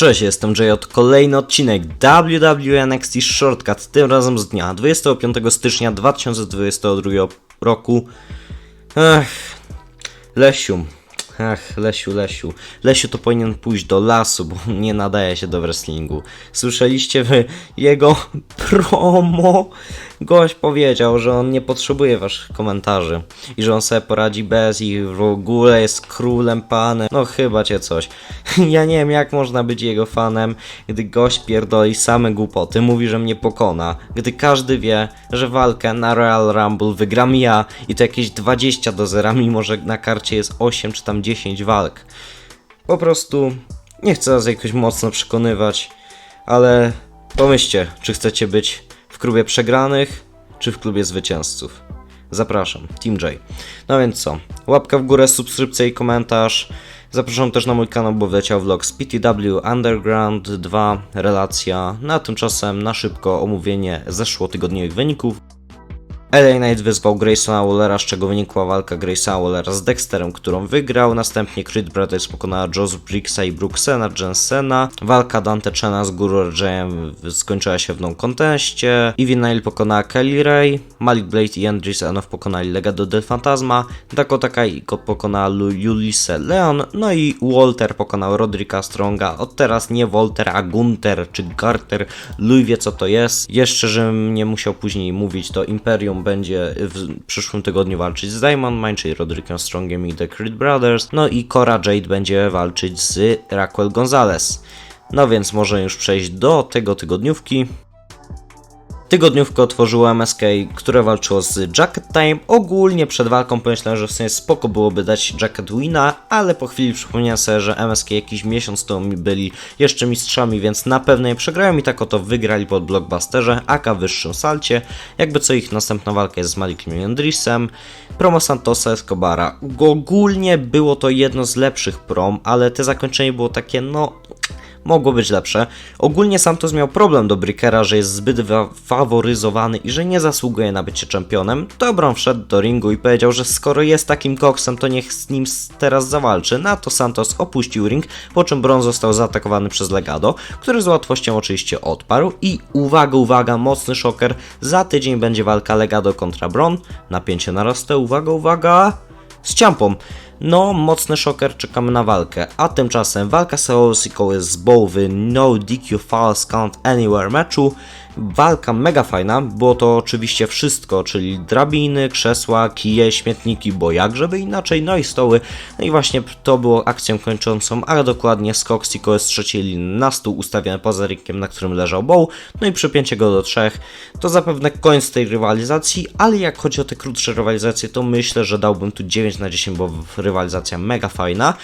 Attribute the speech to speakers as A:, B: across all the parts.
A: Cześć, jestem od kolejny odcinek WWE NXT Shortcut, tym razem z dnia 25 stycznia 2022 roku. Ech, Lesiu, ach, Lesiu, Lesiu, Lesiu to powinien pójść do lasu, bo nie nadaje się do wrestlingu. Słyszeliście wy jego promo? Gość powiedział, że on nie potrzebuje waszych komentarzy i że on sobie poradzi bez ich, w ogóle jest królem, panem. No chyba cię coś. Ja nie wiem jak można być jego fanem, gdy gość pierdoli same głupoty, mówi, że mnie pokona, gdy każdy wie, że walkę na Royal Rumble wygram ja i to jakieś 20 do zera, mimo że na karcie jest 8 czy tam 10 walk. Po prostu nie chcę was jakoś mocno przekonywać, ale pomyślcie, czy chcecie być klubie przegranych, czy w klubie zwycięzców. Zapraszam, Team J. No więc co? Łapka w górę, subskrypcja i komentarz. Zapraszam też na mój kanał, bo wleciał vlog z PTW Underground 2, relacja. Na tymczasem na szybko omówienie zeszłotygodniowych wyników. LA Knight wyzwał Graysona Wallera, z czego wynikła walka Graysona Wallera z Dexterem, którą wygrał. Następnie Creed Brothers pokonała Joseph Briggsa i Brooksena Jensena. Walka Dante Chena z Guru Rayem skończyła się w non konteście. Ivy Nile pokonała Kelly Ray. Malik Blade i Andris Enof pokonali Legado del Fantasma. Dakota Kai pokonała Lu- Ulisse Leon. No i Walter pokonał Rodrika Stronga. Od teraz nie Walter, a Gunter czy Garter. Louis wie co to jest. Jeszcze, żebym nie musiał później mówić, to Imperium będzie w przyszłym tygodniu walczyć z Diamond Mine, czyli Rodrickiem Strongiem i The Creed Brothers. No i Cora Jade będzie walczyć z Raquel Gonzalez. No więc może już przejść do tego tygodniówki. Tygodniówkę otworzyło MSK, które walczyło z Jacket Time. Ogólnie przed walką pomyślałem, że w sumie spoko byłoby dać Jacket Wina, ale po chwili przypomniałem sobie, że MSK jakiś miesiąc temu byli jeszcze mistrzami, więc na pewno je przegrają i tak oto wygrali pod Blockbusterze, aka wyższym salcie. Jakby co ich następna walka jest z Malikiem Andrisem. Promo Santosa Escobara. Ogólnie było to jedno z lepszych prom, ale te zakończenie było takie no mogło być lepsze. Ogólnie Santos miał problem do Brickera, że jest zbyt wa- faworyzowany i że nie zasługuje na bycie czempionem. To Bron wszedł do ringu i powiedział, że skoro jest takim koksem, to niech z nim teraz zawalczy. Na to Santos opuścił ring, po czym Bron został zaatakowany przez Legado, który z łatwością oczywiście odparł. I uwaga, uwaga, mocny szoker. Za tydzień będzie walka Legado kontra Bron. Napięcie narasta, uwaga, uwaga z ciampą. No, mocny szoker, czekamy na walkę. A tymczasem walka Solo Sikoły z Bowy No DQ False Count Anywhere meczu. Walka mega fajna, było to oczywiście wszystko, czyli drabiny, krzesła, kije, śmietniki, bo jakżeby inaczej, no i stoły. No i właśnie to było akcją kończącą, a dokładnie skok Sikoły z trzeciej linii na stół ustawiony poza ringiem, na którym leżał Bow, no i przypięcie go do trzech. To zapewne koniec tej rywalizacji, ale jak chodzi o te krótsze rywalizacje, to myślę, że dałbym tu 9 na 10, bo rywalizacja mega fajna.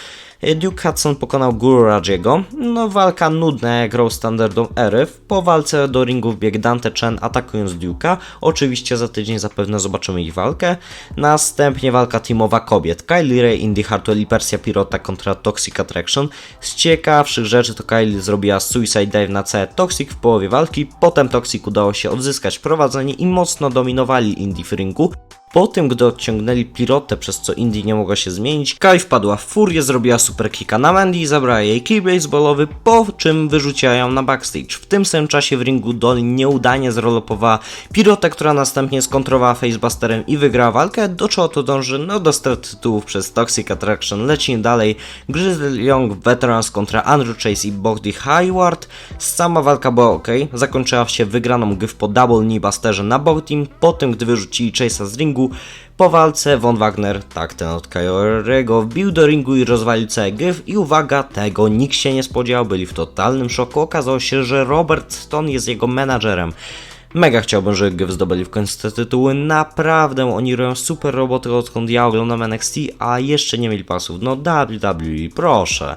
A: Duke Hudson pokonał Guru Rajiego. No walka nudna jak grał standardom ery. Po walce do ringu wbiegł Dante Chen atakując Duke'a. Oczywiście za tydzień zapewne zobaczymy ich walkę. Następnie walka teamowa kobiet. Kylie Ray, Indy Hartwell i Persia Pirota kontra Toxic Attraction. Z ciekawszych rzeczy to Kylie zrobiła Suicide Dive na całe Toxic w połowie walki. Potem Toxic udało się odzyskać prowadzenie i mocno dominowali Indy w ringu. Po tym, gdy odciągnęli Pirotę, przez co Indy nie mogła się zmienić, Kai wpadła w furię, zrobiła superkicka na Mandy i zabrała jej kij baseballowy, po czym wyrzuciła ją na backstage. W tym samym czasie w ringu Dolin nieudanie zrolopowała Pirotę, która następnie skontrowała facebusterem i wygrała walkę, do czego to dąży, no do strat tytułów przez Toxic Attraction. Lecimy dalej. Grizzly Young Veterans kontra Andrew Chase i Bogdy Hayward. Sama walka była ok, zakończyła się wygraną gry po double knee busterze na Bogdim, po tym gdy wyrzucili Chase'a z ringu, po walce Von Wagner, tak ten od Kajorego, wbił do ringu i rozwalił cały gryf i uwaga, tego nikt się nie spodziewał, byli w totalnym szoku. Okazało się, że Robert Stone jest jego menadżerem. Mega chciałbym, żeby Gryf zdobyli w końcu te tytuły. Naprawdę, oni robią super roboty odkąd ja oglądam NXT, a jeszcze nie mieli pasów. No WWE, proszę.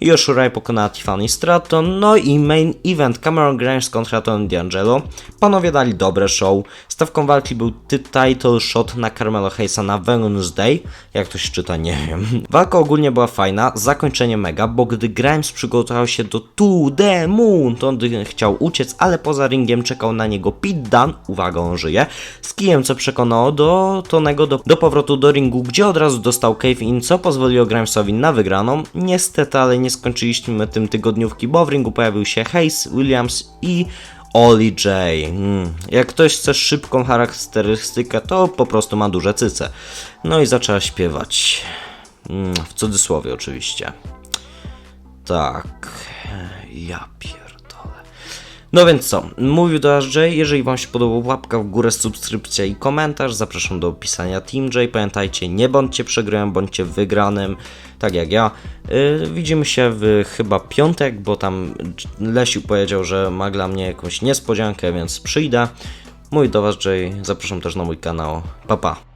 A: Yoshirai pokonała Tiffany Stratton, no i main event Cameron Grimes kontra Tony D'Angelo. Panowie dali dobre show. Stawką walki był title shot na Carmelo Hayesa na Wednesday, jak to się czyta, nie wiem. Walka ogólnie była fajna, zakończenie mega, bo gdy Grimes przygotował się do To The Moon, to on chciał uciec, ale poza ringiem czekał na niego Pete Dunne, uwaga, on żyje, z kijem, co przekonało do Tonego do, do powrotu do ringu, gdzie od razu dostał cave in, co pozwoliło Grimesowi na wygraną. Niestety, ale nie skończyliśmy tym tygodniówki, bo w ringu pojawił się Hayes, Williams i Oli J. Hmm. Jak ktoś chce szybką charakterystykę, to po prostu ma duże cyce. No i zaczęła śpiewać. Hmm, w cudzysłowie oczywiście. Tak. Ja pierdolę. No więc co, mówił do Aż J, jeżeli wam się podobał łapka w górę, subskrypcja i komentarz, zapraszam do opisania Team J, pamiętajcie, nie bądźcie przegrałem, bądźcie wygranym, tak jak ja. Yy, widzimy się w chyba piątek, bo tam Lesiu powiedział, że ma dla mnie jakąś niespodziankę, więc przyjdę. Mój do was J, zapraszam też na mój kanał, pa pa.